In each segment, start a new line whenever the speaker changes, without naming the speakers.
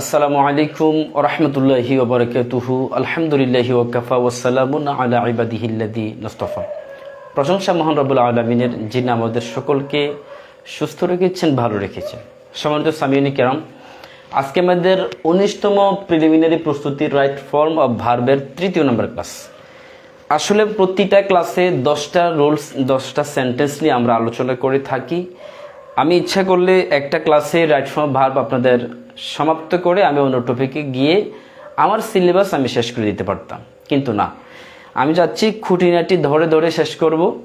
আসসালামু আলাইকুম রহমতুল্লাহি ওবরকাতুহু আলহামদুলিল্লাহি ওকাফা ওসালামুন আলা ইবাদিহিল্লাদি নস্তফা। প্রশংসা মহান রবুল আলমিনের, যিনি আমাদের সকলকে সুস্থ রেখেছেন, ভালো রেখেছেন। সম্মানিত সামিনী কেরাম, আজকে আমাদের উনিশতম প্রিলিমিনারি প্রস্তুতির রাইট ফর্ম অফ ভার্বের তৃতীয় নম্বর ক্লাস আসলে প্রতিটা ক্লাসে দশটা রুলস দশটা সেন্টেন্স নিয়ে আমরা আলোচনা করে থাকি। আমি ইচ্ছা করলে একটা ক্লাসে রাইট ফর্ম ভার্ব আপনাদের সমাপ্ত করে আমি অন্য টপিকে গিয়ে আমার সিলেবাস আমি শেষ করে দিতে পারতাম। কিন্তু না। আমি যাচ্ছি খুঁটিনাটি ধরে ধরে শেষ করব।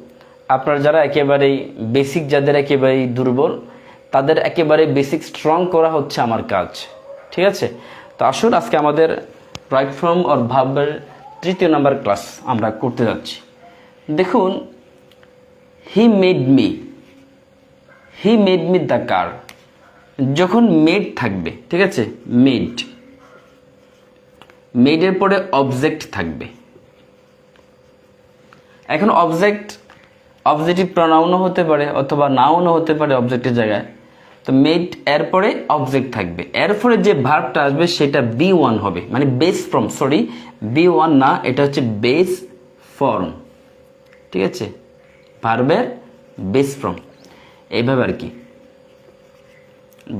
আপনার যারা একেবারেই বেসিক যাদের একেবারেই দুর্বল, তাদের একেবারে বেসিক স্ট্রং করা হচ্ছে আমার কাজ। ঠিক আছে? তো আসুন আজকে আমাদের রাইট ফর্ম অর ভাবের তৃতীয় নাম্বার ক্লাস আমরা করতে যাচ্ছি। দেখুন he made me he made me the car যখন মেড থাকবে, ঠিক আছে? মেড মেডের পরে অবজেক্ট থাকবে। এখন অবজেক্ট অবজেক্টিভ প্রনাউনও হতে পারে অথবা নাউনও হতে পারে অবজেক্টের জায়গায়। তো মেড এর পরে অবজেক্ট থাকবে। এর পরে যে ভার্বটা আসবে, সেটা বি ওয়ান হবে। মানে base form sorry V one না, এটা হচ্ছে বেস ফর্ম ঠিক আছে? ভার্বের বেস ফর্ম এইভাবে আর কি।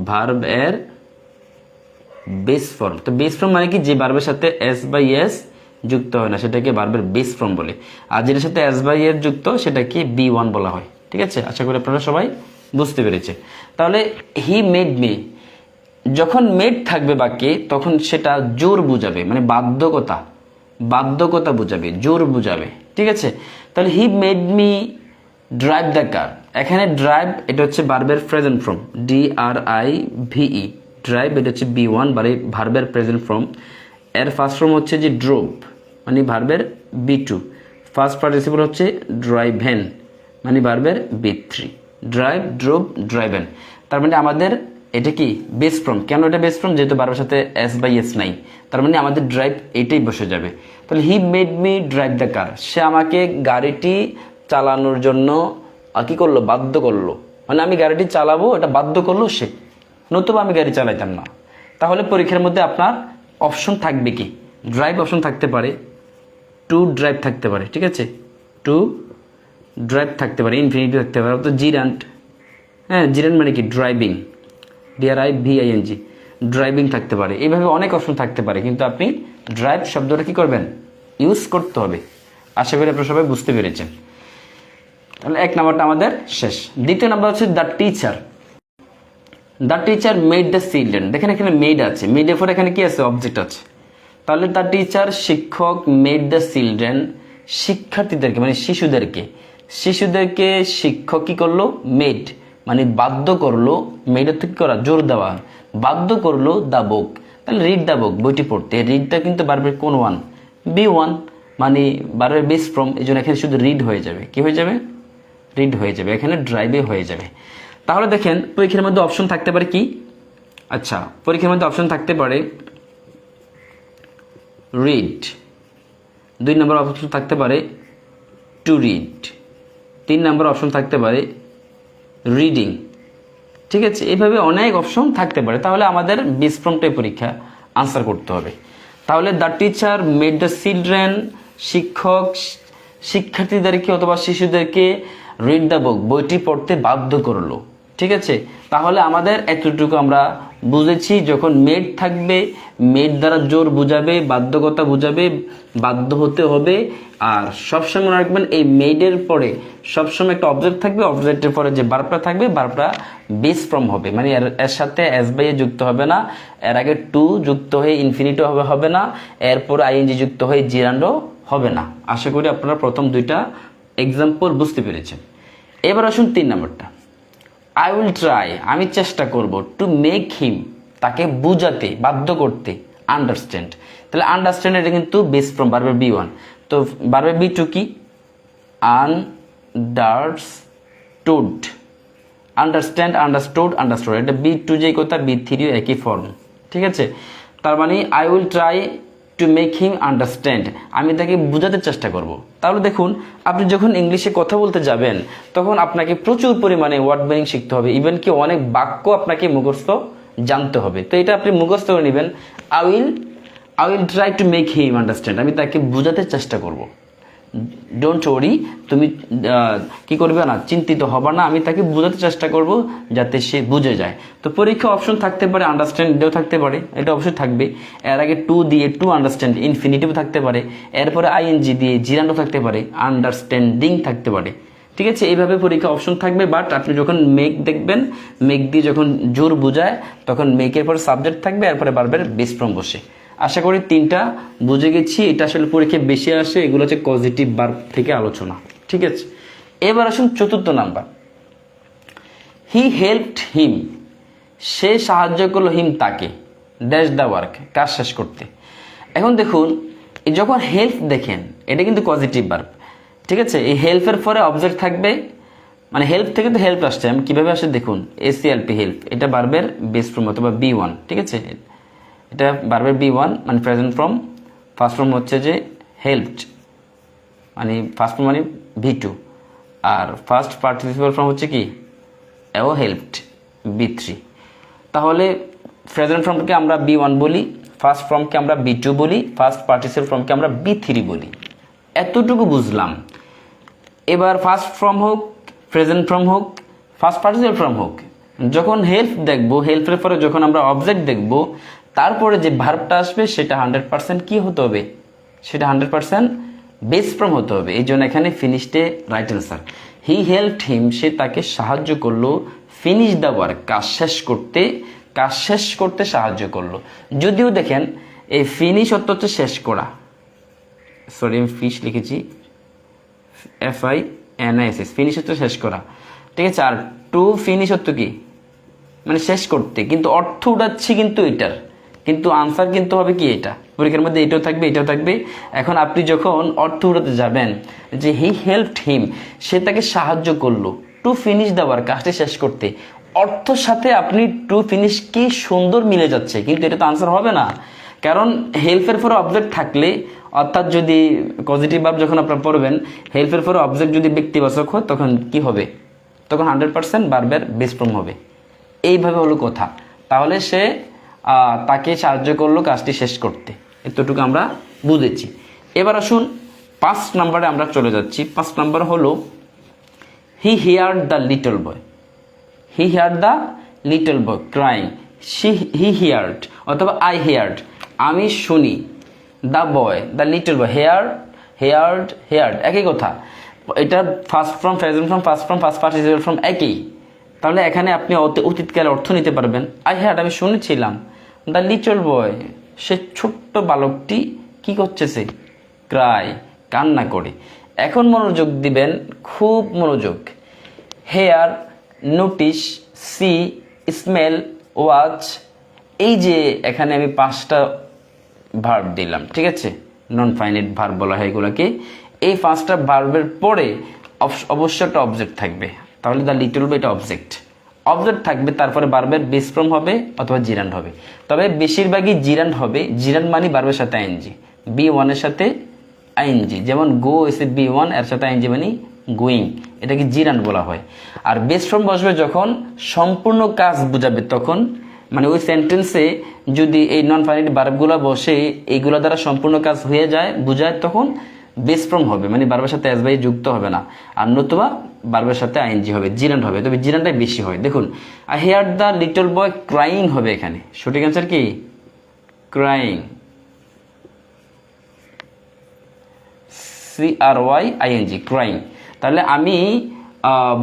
ভার্ব এর বেস ফর্ম তো বেস ফর্ম মানে কি? যে ভার্বের সাথে এস বাই এস যুক্ত হয় না, সেটাকে ভার্বের বেস ফর্ম বলে। আর যেটার সাথে এস বাই এর যুক্ত, সেটাকে বি ওয়ান বলা হয়। ঠিক আছে? আশা করি আপনারা সবাই বুঝতে পেরেছে। তাহলে হি মেড মি যখন মেড থাকবে বাক্যে, তখন সেটা জোর বুঝাবে মানে বাধ্যকতা। বাধ্যকতা বুঝাবে, জোর বুঝাবে। ঠিক আছে? তাহলে he made me drive the car এখানে ড্রাইভ এটা হচ্ছে বার্বের present form D R I V E drive এটা হচ্ছে বি ওয়ান বারে ভার্বের প্রেজেন্ট ফর্ম এর ফার্স্ট ফর্ম হচ্ছে যে ড্রোভ মানে ভার্বের বি টু ফার্স্ট পার্টিসিপল হচ্ছে ড্রাইভেন মানে ভার্বের V three drive drove driven তার মানে আমাদের এটা কি? বেস ফর্ম কেন এটা বেস ফর্ম যেহেতু বারবার সাথে এস বাই এস নাই। তার মানে আমাদের ড্রাইভ এটাই বসে যাবে। তাহলে he made me drive the car সে আমাকে গাড়িটি চালানোর জন্য কি করল? বাধ্য করল। মানে আমি গাড়িটি চালাবো, এটা বাধ্য করল সে। নতুবা আমি গাড়ি চালাইতাম না। তাহলে পরীক্ষার মধ্যে আপনার অপশন থাকবে কি? ড্রাইভ অপশন থাকতে পারে টু ড্রাইভ থাকতে পারে, ঠিক আছে? টু ড্রাইভ থাকতে পারে ইনফিনিটি থাকতে পারে তো জিরান্ট হ্যাঁ জিরান্ট মানে কি? Driving D R I V I N G driving থাকতে পারে। এইভাবে অনেক অপশন থাকতে পারে, কিন্তু আপনি ড্রাইভ শব্দটা কি করবেন? ইউজ করতে হবে। আশা করি আপনারা সবাই বুঝতে পেরেছেন। তাহলে এক নাম্বারটা আমাদের শেষ। দ্বিতীয় নাম্বার হচ্ছে the teacher the teacher made the children দেখেন এখানে মেড আছে। মেডের পর এখানে কি আছে? অবজেক্ট আছে। তাহলে দ্য টিচার শিক্ষক মেড দ্য চিলড্রেন শিক্ষার্থীদেরকে মানে শিশুদেরকে। শিশুদেরকে শিক্ষক কি করল? মেড মানে বাধ্য করল। মেডের থেকে করা? জোর দেওয়া। বাধ্য করল দ্য বুক তাহলে রিড দ্য বুক বইটি পড়তে। রিডটা কিন্তু বারবার কোন ওয়ান বি ওয়ান মানে বারবার বেস ফ্রম এই জন্য এখানে শুধু রিড হয়ে যাবে। কি হয়ে যাবে? রিড হয়ে যাবে, এখানে ড্রাইভে হয়ে যাবে। তাহলে দেখেন, পরীক্ষার মধ্যে অপশন থাকতে পারে কি? আচ্ছা পরীক্ষার মধ্যে অপশন থাকতে পারে রিড দুই নম্বর অপশন থাকতে পারে টু রিড তিন নম্বর অপশন থাকতে পারে রিডিং ঠিক আছে, এভাবে অনেক অপশন থাকতে পারে। তাহলে আমাদের বিশ ফ্রমটাই পরীক্ষা আনসার করতে হবে। তাহলে the teacher made the children শিক্ষক, শিক্ষার্থীদেরকে অথবা শিশুদেরকে রিড দ্য বুক বইটি পড়তে বাধ্য করল। ঠিক আছে? তাহলে আমাদের এতটুকু আমরা বুঝেছি, যখন মেড থাকবে মেড দ্বারা জোর বুঝাবে, বাধ্যকতা বুঝাবে, বাধ্য হতে হবে। আর সবসময় মনে রাখবেন, এই মেডের পরে সবসময় একটা অবজেক্ট থাকবে অবজেক্টের পরে যে বার্বটা থাকবে বার্বটা বেস ফ্রম হবে। মানে এর এর সাথে এস বাই যুক্ত হবে না। এর আগে টু যুক্ত হয়ে ইনফিনিটো হবে হবে না। এরপর আইএনজি যুক্ত হয়ে জিরান্ডো হবে না। আশা করি আপনারা প্রথম দুইটা এক্সাম্পল বুঝতে পেরেছেন। এবার আসুন তিন নম্বরটা। আই উইল ট্রাই আমি চেষ্টা করব টু মেক হিম তাকে বুঝাতে, বাধ্য করতে আন্ডারস্ট্যান্ড তাহলে আন্ডারস্ট্যান্ড এটা কিন্তু বেস ফ্রম বারবার বি ওয়ান তো বারবার বি টু কি? আন্ডারস্টুড আন্ডারস্ট্যান্ড আন্ডারস্টুড আন্ডারস্টুড এটা বি টু যেই কথা বি থ্রিও একই ফর্ম ঠিক আছে? তার মানে I will try to make him understand আমি তাকে বোঝাতে চেষ্টা করব। তাহলে দেখুন, আপনি যখন ইংলিশে কথা বলতে যাবেন, তখন আপনাকে প্রচুর পরিমাণে ওয়ার্ড মিনিং শিখতে হবে। ইভেন কি অনেক বাক্য আপনাকে মুখস্থ জানতে হবে। তো এটা আপনি মুখস্থ করে নেবেন। I will I will try to make him understand আমি তাকে বোঝাতে চেষ্টা করব। ডোন্ট ওরি তুমি কি করবে না, চিন্তিত হবা না, আমি তাকে বোঝাতে চেষ্টা করব যাতে সে বুঝে যায়। তো পরীক্ষা অপশন থাকতে পারে আন্ডারস্ট্যান্ড এটাও থাকতে পারে, এটা অবশ্যই থাকবে। এর আগে টু দিয়ে টু আন্ডারস্ট্যান্ড ইনফিনিটিভ থাকতে পারে। এরপরে আইএনজি দিয়ে জিরান্ডও থাকতে পারে আন্ডারস্ট্যান্ডিং থাকতে পারে। ঠিক আছে, এইভাবে পরীক্ষা অপশন থাকবে বাট আপনি যখন মেক দেখবেন মেক দিয়ে যখন জোর বোঝায়, তখন মেকের পর সাবজেক্ট থাকবে, এরপরে বারবার বেস ফ্রম বসে। আশা করি তিনটা বুঝে গেছি, এটা আসলে পরীক্ষায় বেশি আসে, এগুলো হচ্ছে পজিটিভ বার থেকে আলোচনা, ঠিক আছে? এবার আসুন চতুর্থ নাম্বার। হি হেল্পড হিম সে সাহায্য করল হিম তাকে ড্যাশ দ্য ওয়ার্ক কাজ শেষ করতে। এখন দেখুন যখন হেল্প দেখেন, এটা কিন্তু পজিটিভ ভার্ব ঠিক আছে? এই হেল্পের পরে অবজেক্ট থাকবে মানে হেল্প থেকে তো হেল্প আসছে। আমি কীভাবে আসে দেখুন এসিএলপি হেল্প এটা বার্বের বেস ফ্রম অথবা বি ওয়ান ঠিক আছে? এটা বার্বের বি ওয়ান মানে প্রেজেন্ট ফ্রম ফার্স্ট ফ্রম হচ্ছে যে হেল্পড মানে ফার্স্ট ফর্ম মানে ভি টু আর ফার্স্ট পার্টিসিপাল ফর্ম হচ্ছে কি? এও হেল্পড বি থ্রি তাহলে প্রেজেন্ট ফর্মকে আমরা বি ওয়ান বলি ফার্স্ট ফর্মকে আমরা বি টু বলি ফার্স্ট পার্টিসিপাল ফর্মকে আমরা বি থ্রি বলি। এতটুকু বুঝলাম। এবার ফার্স্ট ফর্ম হোক প্রেজেন্ট ফর্ম হোক ফার্স্ট পার্টিসিপাল ফর্ম হোক, যখন হেল্প দেখব হেল্পের পরে যখন আমরা অবজেক্ট দেখব তারপরে যে ভার্বটা আসবে, সেটা হান্ড্রেড পার্সেন্ট কী হতে হবে? সেটা হান্ড্রেড পার্সেন্ট বেস ফ্রম হতে হবে। এই জন্য এখানে ফিনিশডে right answer he help him সে তাকে সাহায্য করল। ফিনিশ দ্য ওয়ার্ক কাজ শেষ করতে, কাজ শেষ করতে সাহায্য করল। যদিও দেখেন, এই ফিনিশ অর্থ হচ্ছে শেষ করা। সরি আমি ফিশ লিখেছি। F I N I S S finish হচ্ছে শেষ করা। ঠিক আছে, আর টু ফিনিশ হচ্ছে কি? মানে শেষ করতে, কিন্তু অর্থ উঠাচ্ছি কিন্তু এটার। কিন্তু আনসার কিন্তু হবে কি এটা? পরীক্ষার মধ্যে এটাও থাকবে এটাও থাকবে। এখন আপনি যখন অর্থ উঠাতে যাবেন, যে হি হেল্পড হিম সে তাকে সাহায্য করল টু ফিনিশ দেওয়ার কাজটি শেষ করতে। অর্থর সাথে আপনি টু ফিনিশ কি সুন্দর মিলে যাচ্ছে, কিন্তু এটা তো আনসার হবে না। কারণ হেল্পের পরে অবজেক্ট থাকলে, অর্থাৎ যদি পজিটিভ ভাব যখন আপনারা পড়বেন হেল্পের পরে অবজেক্ট যদি ব্যক্তিবাচক হয়, তখন কি হবে? তখন হান্ড্রেড পার্সেন্ট বারবার বেসপ্রম হবে। এইভাবে হলো কথা। তাহলে সে তাকে সাহায্য করল কাজটি শেষ করতে। এতটুকু আমরা বুঝেছি। এবার আসুন, পাঁচ নাম্বারে আমরা চলে যাচ্ছি। পাঁচ নাম্বার হলো, he hear the little boy. He hear the little boy, crying. See he heard অথবা আই হিয়ার্ড। আমি শুনি, the boy, the little boy, hear, heard heard, একই কথা। এটা first form, present form, first form, first participle form, একই। তাহলে এখানে আপনি অতি- অতীতকালে অর্থ নিতে পারবেন। আই হ্যাড আমি শুনেছিলাম। দ্য লিটল বয় সে ছোট্ট বালকটি কি করতেছে? ক্রাই কান্না করে। এখন মনোযোগ দিবেন, খুব মনোযোগ। Hear, notice, see, smell, watch, এই যে এখানে আমি পাঁচটা ভার্ব দিলাম, ঠিক আছে? নন ফাইনাইট ভার্ব বলা হয় এগুলোকে। এই পাঁচটা ভার্বের পরে অবশ্য- একটা অবজেক্ট থাকবে। তাহলে দ্য লিটল বা এটা অবজেক্ট অবজেক্ট থাকবে, তারপরে বার্বের বেস ফ্রম হবে অথবা জিরান্ড হবে। তবে বেশিরভাগই জিরান্ড হবে জিরান্ড মানে বার্বের সাথে আইনজি বি ওয়ানের সাথে আইনজি যেমন গো এসে বি ওয়ানের সাথে আইনজি মানে গোয়িং এটাকে জিরান বলা হয়। আর বেস ফ্রম বসবে যখন সম্পূর্ণ কাজ বোঝাবে, তখন মানে ওই সেন্টেন্সে যদি এই নন ফাইনাইট বার্বগুলো বসে, এইগুলো দ্বারা সম্পূর্ণ কাজ হয়ে যায়, বোঝায়, তখন বেস ফ্রম হবে মানে বার্বের সাথে এসবাই যুক্ত হবে না। আর নতুবা বার্বের সাথে আইনজি হবে জিরান্ড হবে, তবে জিরানটাই বেশি হয়। দেখুন I hear the little boy crying হবে এখানে। সঠিক অ্যান্সার কি? Crying C R Y I N G crying তাহলে আমি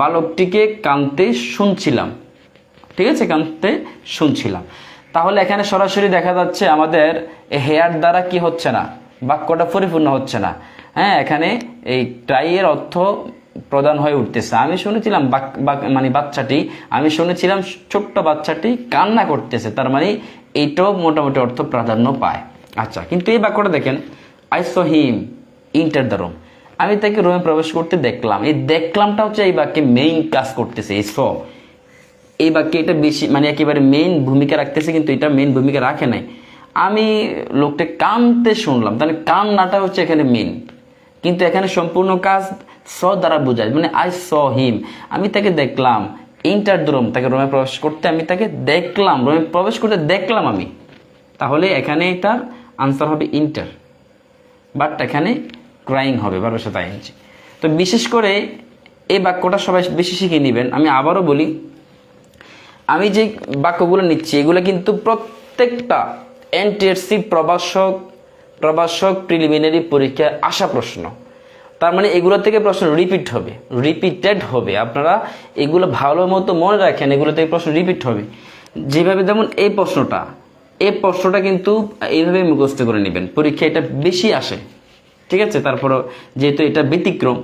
বালকটিকে কানতে শুনছিলাম। ঠিক আছে? কানতে শুনছিলাম। তাহলে এখানে সরাসরি দেখা যাচ্ছে আমাদের হেয়ার দ্বারা কি হচ্ছে না? বাক্যটা পরিপূর্ণ হচ্ছে না। হ্যাঁ এখানে এই ট্রাইয়ের অর্থ প্রদান হয়ে উঠতেছে। আমি শুনেছিলাম মানে বাচ্চাটি, আমি শুনেছিলাম ছোট্ট বাচ্চাটি কান্না করতেছে, তার মানে এইটাও মোটামুটি অর্থ প্রাধান্য পায়। আচ্ছা কিন্তু এই বাক্যটা দেখেন I saw him enter the room. আমি তাকে রুমে প্রবেশ করতে দেখলাম। এই দেখলামটা হচ্ছে এই বাক্যে মেইন কাজ করতেছে, এই স এই বাক্যে এটা বেশি মানে একেবারে মেইন ভূমিকা রাখতেছে, কিন্তু এটা মেইন ভূমিকা রাখে নাই। আমি লোকটা কানতে শুনলাম, তাহলে কান্নাটা হচ্ছে এখানে মেইন কিন্তু এখানে সম্পূর্ণ কাজ স দ্বারা বোঝায় মানে আই স হিম। আমি তাকে দেখলাম, ইন্টার দ্য রুম তাকে রোমে প্রবেশ করতে আমি তাকে দেখলাম, রোমে প্রবেশ করতে দেখলাম আমি। তাহলে এখানে তার আনসার হবে ইন্টার বাট এখানে ক্রাইং হবে, বারবার সাথে আইনজি তো বিশেষ করে এই বাক্যটা সবাই বেশি শিখে নেবেন। আমি আবারও বলি, আমি যে বাক্যগুলো নিচ্ছি, এগুলো কিন্তু প্রত্যেকটা এনটিএসসি প্রবাসক প্রবাসক প্রিলিমিনারি পরীক্ষায় আসা প্রশ্ন। তার মানে এগুলো থেকে প্রশ্ন রিপিট হবে রিপিটেড হবে। আপনারা এগুলো ভালো মতো মনে রাখেন, এগুলো থেকে প্রশ্ন রিপিট হবে। যেভাবে যেমন এই প্রশ্নটা এই প্রশ্নটা কিন্তু এইভাবে মুখস্থ করে নেবেন, পরীক্ষা এটা বেশি আসে। ঠিক আছে? তারপরও যেহেতু এটা ব্যতিক্রম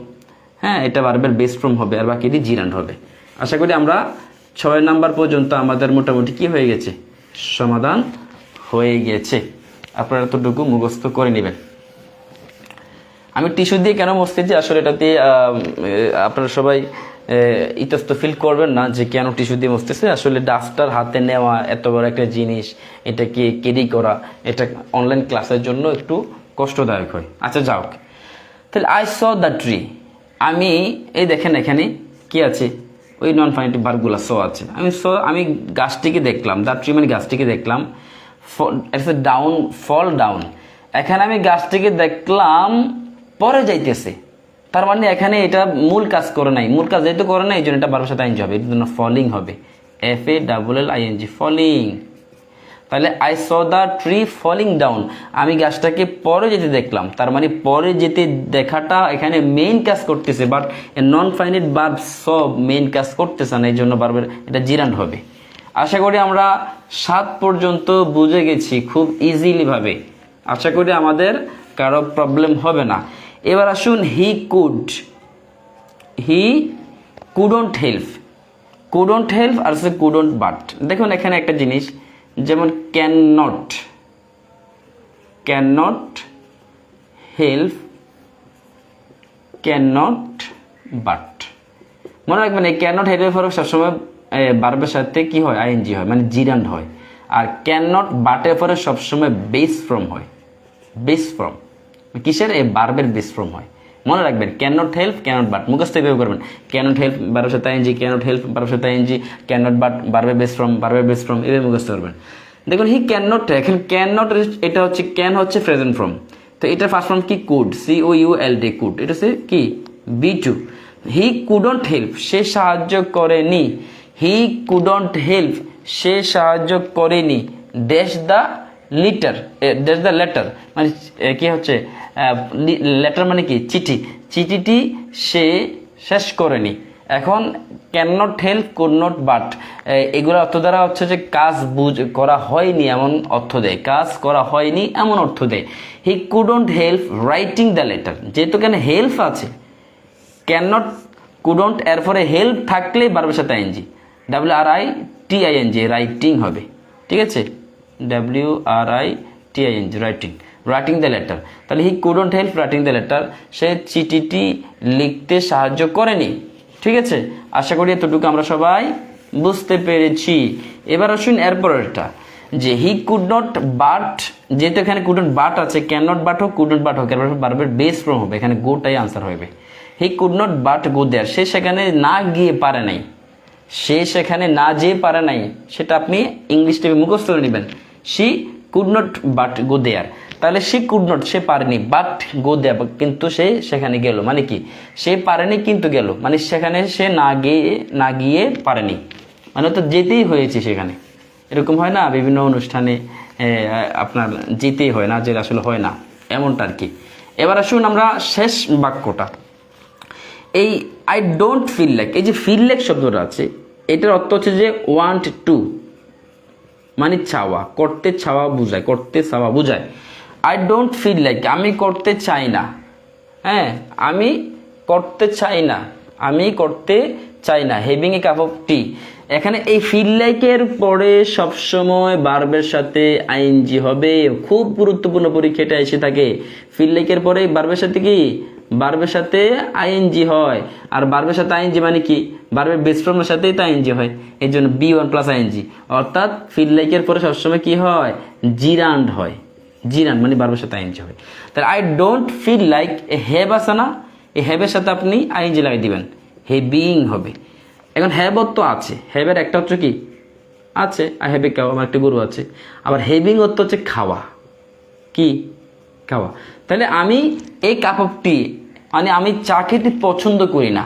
হ্যাঁ এটা বারবার বেস্ট ফ্রম হবে আর বাকিটি জিরান্ড হবে। আশা করি আমরা ছয় নাম্বার পর্যন্ত আমাদের মোটামুটি কি হয়ে গেছে? সমাধান হয়ে গেছে। আপনারা এতটুকু মুখস্থ করে নেবেন। আমি টিস্যু দিয়ে কেন মুছতেছি আসলে এটাতে আপনারা সবাই ইতস্ত ফিল করবেন না যে কেন টিস্যু দিয়ে মুছতেছে। আসলে ডাস্টার হাতে নেওয়া এত বড় একটা জিনিস, এটাকে ক্যারি করা, এটা অনলাইন ক্লাসের জন্য একটু কষ্টদায়ক হয়। আচ্ছা যাও তাহলে আই স দ্য ট্রি আমি, এই দেখেন এখানে কি আছে? ওই নন ফাইনেটিভ বারগুলা স আছে। আমি স আমি গাছটিকে দেখলাম দ্য ট্রি মানে গাছটিকে দেখলাম। ডাউন ফল ডাউন এখানে আমি গাছটিকে দেখলাম পরে যাইতেছে। তার মানে এখানে এটা মূল কাজ করে নাই। মূল কাজ যেহেতু করে নাই, এই জন্য এটা বারোর সাথে আইনজি হবে। এর জন্য ফলিং হবে। F A double L I N G falling তাহলে I saw the tree falling down আমি গাছটাকে পরে যেতে দেখলাম। তার মানে পরে যেতে দেখাটা এখানে মেইন কাজ করতেছে বাট নন ফাইনেট বার্ব সব মেইন কাজ করতেছে না। এই জন্য বারবার এটা জিরান্ড হবে। আশা করি আমরা সাত পর্যন্ত বুঝে গেছি খুব ইজিলিভাবে আশা করি আমাদের কারও প্রবলেম হবে না। এবার আসুন he could he couldn't help couldn't help আর সে কুডন্ট বাট দেখুন এখানে একটা জিনিস, যেমন can not can not help can not but মনে রাখবেন এই ক্যান নট হেল্পের পরে সবসময় বারবার সাথে কী হয়? আইএনজি হয় মানে জিরান্ড হয়। আর ক্যান নট বাটের পরে সবসময় বেস ফ্রম হয়। বেস ফ্রম কিসের? এই বার্বের বেস ফ্রম হয়। মনে রাখবেন can not help cannot but মুখস্থ এভাবে করবেন। ক্যানট হেল্প বারোর সাথে আইনজি ক্যানট হেল্প বারোর সাথে I N G cannot but বার্বের base form বার্বের বেস ফ্রম এভাবে মুখস্থ করবেন। দেখুন হি ক্যান নট এখন ক্যান নট এটা হচ্ছে ক্যান হচ্ছে প্রেজেন্ট ফ্রম তো এটা ফার্স্ট ফর্ম কি? Could C O U L D could এটা হচ্ছে কি? V two he couldn't help সে সাহায্য করেনি। হি কুডন্ট হেল্প সে সাহায্য করেনি। Dash the letter dash the letter মানে কি হচ্ছে লেটার মানে কি? চিঠি। চিঠিটি সে শেষ করেনি। এখন can not help could not but এগুলো অর্থ দ্বারা হচ্ছে যে কাজ বুঝ, করা হয়নি এমন অর্থ দেয়। কাজ করা হয়নি এমন অর্থ দেয়। He couldn't help writing the letter যেহেতু কেন হেল্প আছে ক্যান নট কুডন্ট এরপরে হেল্প থাকলেই বারবার সাথে I N G. W R I T I N G writing হবে। ঠিক আছে? W R I T I N G writing writing the letter তাহলে he couldn't help writing the letter সে চিঠিটি লিখতে সাহায্য করেনি। ঠিক আছে? আশা করি এতটুকু আমরা সবাই বুঝতে পেরেছি। এবার আসুন এরপরেরটা যে হি কুড নট বাট যেহেতু এখানে কুডন্ট বাট আছে ক্যান নট বাট হোক কুডন্ট বাট হোক, এবার বারবার বেস ফ্রম হবে। এখানে গোটাই আনসার হবে। He could not but go there সে সেখানে না গিয়ে পারে নাই। সে সেখানে না যেয়ে পারে নাই। সেটা আপনি ইংলিশ টিভি মুখস্থ নেবেন। She could not but go there তাহলে সে কুড নট সে পারেনি বাট গো দেয়ার কিন্তু সে সেখানে গেল। মানে কি? সে পারেনি, কিন্তু গেল। মানে সেখানে সে না গিয়ে না গিয়ে পারেনি। মানে তো যেতেই হয়েছে সেখানে। এরকম হয় না? বিভিন্ন অনুষ্ঠানে আপনার যেতেই হয় না, যে আসলে হয় না। এমনটা আর কি। এবার আসুন আমরা শেষ বাক্যটা। এই আই ডোন্ট ফিল লাইক এই যে ফিল লাইক শব্দটা আছে, এটার অর্থ হচ্ছে যে ওয়ান্ট টু মানে চাওয়া, করতে চাওয়া বোঝায়, করতে চাওয়া বোঝায়। আই ডোন্ট ফিল লাইক আমি করতে চাই না। হ্যাঁ আমি করতে চাই না। আমি করতে চাই না। Having a cup of tea এখানে এই ফিল লাইকের পরে সবসময় বার্বের সাথে আইনজি হবে। খুব গুরুত্বপূর্ণ পরীক্ষা এটা এসে থাকে। ফিল লাইকের পরে বার্বের সাথে কি? বার্বের সাথে আইএনজি হয়। আর বার্বের সাথে আইএনজি মানে কি? বার্বের বেস সাথেই তো আইএনজি হয়। এই জন্য V one plus I N G. অর্থাৎ ফিল লাইকের পরে সবসময় কি হয়? জিরান্ড হয়। জিরান মানে বারবার সাথে আইনজি হয়। তাহলে I don't feel like a have আছে না? এই হ্যাভের সাথে আপনি আইএনজি লাগিয়ে দিবেন। হে বিইং হবে। এখন হ্যাবত তো আছে। হ্যাবের একটা হচ্ছে কি? আছে। আই হ্যাভ এ কাউ আমার একটা গরু আছে। আবার হেভিং অর্থ হচ্ছে খাওয়া। কি? খাওয়া। তাহলে আমি এই কাপ অফ টি মানে আমি চা খেতে পছন্দ করি না।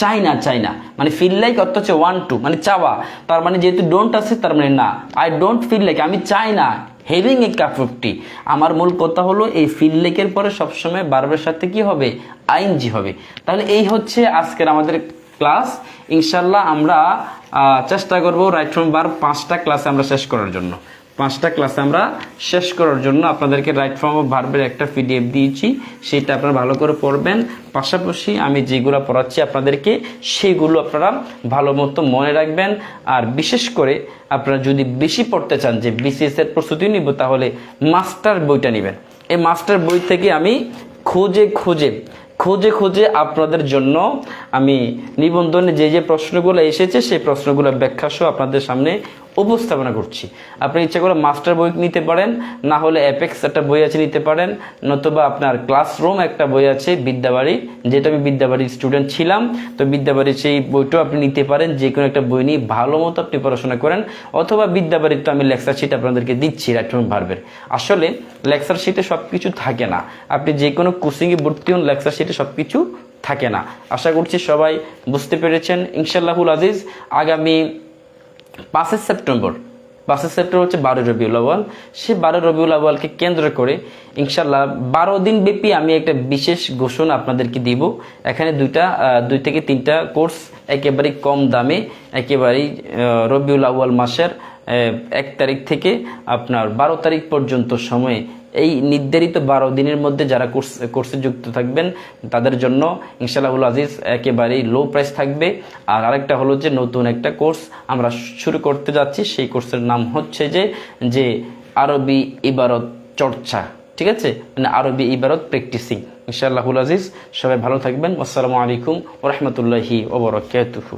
চাই না চাই না। মানে ফিল লাইক অর্থ হচ্ছে ওয়ান টু মানে চাওয়া। তার মানে যেহেতু ডোন্ট আছে, তার মানে না। আই ডোন্ট ফিল লাইক আমি চাই না having a cup of tea আমার মূল কথা হলো এই ফিল লেকের পরে সবসময় বারবার সাথে কি হবে? আইনজি হবে। তাহলে এই হচ্ছে আজকের আমাদের ক্লাস ইনশাল্লাহ আমরা চেষ্টা করব রাইট ফ্রম বার পাঁচটা ক্লাসে আমরা শেষ করার জন্য। পাঁচটা ক্লাস আমরা শেষ করার জন্য আপনাদেরকে রাইট ফর্ম অফ ভার্বের একটা পিডিএফ দিয়েছি। সেটা আপনারা ভালো করে পড়বেন। পাশাপাশি আমি যেগুলো পড়াচ্ছি আপনাদেরকে, সেগুলো আপনারা ভালো মতো মনে রাখবেন। আর বিশেষ করে আপনারা যদি বেশি পড়তে চান যে বিসিএস এর প্রস্তুতি নিব, তাহলে মাস্টার বইটা নেবেন। এই মাস্টার বই থেকে আমি খোঁজে খোঁজে খোঁজে খোঁজে আপনাদের জন্য আমি নিবন্ধনে যে যে প্রশ্নগুলো এসেছে, সেই প্রশ্নগুলো ব্যাখ্যা সহ আপনাদের সামনে উপস্থাপনা করছি। আপনি ইচ্ছা করে মাস্টার বই নিতে পারেন, না হলে অ্যাপেক্স একটা বই আছে নিতে পারেন, নতুবা আপনার ক্লাসরুম একটা বই আছে বিদ্যাবাড়ি যেটা আমি বিদ্যাবাড়ির স্টুডেন্ট ছিলাম, তো বিদ্যাবাড়ির সেই বইটাও আপনি নিতে পারেন যে কোনো একটা বই নিয়ে ভালো মতো আপনি পড়াশোনা করেন, অথবা বিদ্যাবাড়ির তো আমি লেকচার শিট আপনাদেরকে দিচ্ছি রাইট্রম ভার্বের আসলে লেকচার শিটে সব কিছু থাকে না। আপনি যে কোনো কোচিংয়ে ভর্তি হন লেকচার শিটে সব কিছু থাকে না। আশা করছি সবাই বুঝতে পেরেছেন। ইনশাল্লাহুল আজিজ, আগামী পাঁচই সেপ্টেম্বর। পাঁচই সেপ্টেম্বর হচ্ছে বারো রবিউল আওয়াল সে বারো রবিউল আওয়ালকে কেন্দ্র করে ইনশাল্লাহ বারো দিন ব্যাপী আমি একটা বিশেষ ঘোষণা আপনাদেরকে দিব। এখানে দুইটা দুই থেকে তিনটা কোর্স একেবারেই কম দামে, একেবারেই রবিউল আওয়াল মাসের এক তারিখ থেকে আপনার বারো তারিখ পর্যন্ত সময়ে এই নির্ধারিত বারো দিনের মধ্যে যারা কোর্স, কোর্সে যুক্ত থাকবেন, তাদের জন্য ইনশাল্লাহুল আজিজ একেবারেই লো প্রাইস থাকবে। আর আরেকটা হলো যে নতুন একটা কোর্স আমরা শুরু করতে যাচ্ছি, সেই কোর্সের নাম হচ্ছে যে যে আরবি ইবারত চর্চা, ঠিক আছে? মানে আরবি ইবারত প্র্যাকটিসিং ইনশাআল্লাহুল আজিজ, সবাই ভালো থাকবেন। আসসালামু আলাইকুম ওরহমতুল্লাহি ওবরাকাতুহু